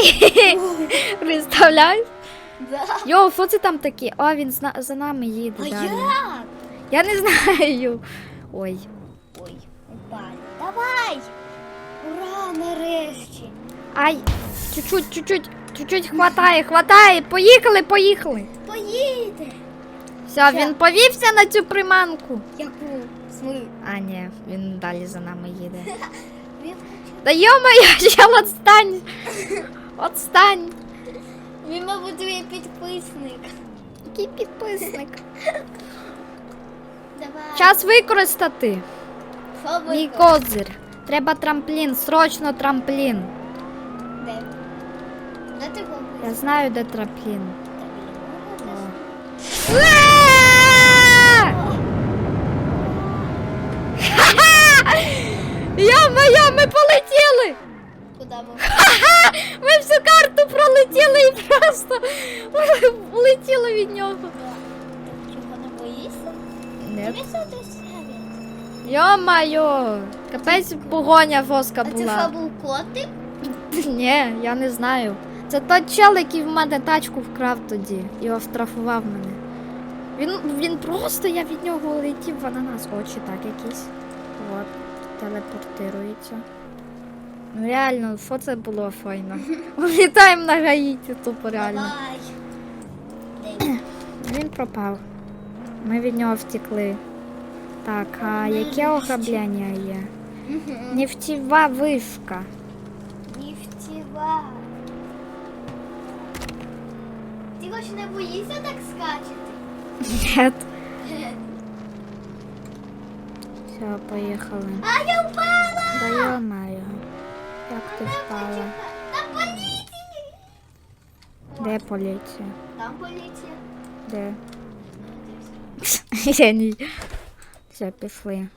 Представляєш? Да. Йо, що це там таке? О, він зна- за нами їде. А далі. як? Я не знаю. Ой. Ой, упали. Давай! Ура, нарешті! Ай, чуть-чуть, чуть-чуть, чуть-чуть хватає, хватає. Поїхали, поїхали. Поїде! Все, він повівся на цю приманку. Яку? Смы. А, ні, він далі за нами їде. Він, Та йо-моє, ще отстань. Отстань. він, мабуть, твій підписник. Який підписник. Давай. Час використати. Що Мій козир. Треба трамплін, срочно трамплін. Де? Де ти був? Я знаю, де трамплін. О. Я-моя, ми полетіли! Куди ми? Ха! Ми всю карту пролетіли і просто улетіли від нього. Чого не боїшся? Тобі все. Йо-моє, капець погоня воска А це що був котик? Ні, я не знаю. Це той чел, який в мене тачку вкрав тоді і оштрафував мене. Він, він просто, я від нього летів в ананас. Очі так якісь. От, телепортирується. Ну реально, що це було файно? Літаємо на Гаїті, тупо реально. Він? Пропав. Ми від нього втекли. Так, а яке ограблення є? Нефтєва вишка. Нефтєва. Ти хоч не боїшся так скачати? Нет. Все, поїхали. А я впала! Да. Як ти впала? Там поліція! Де поліція? Там поліція. Де? Я не... Все, пішли.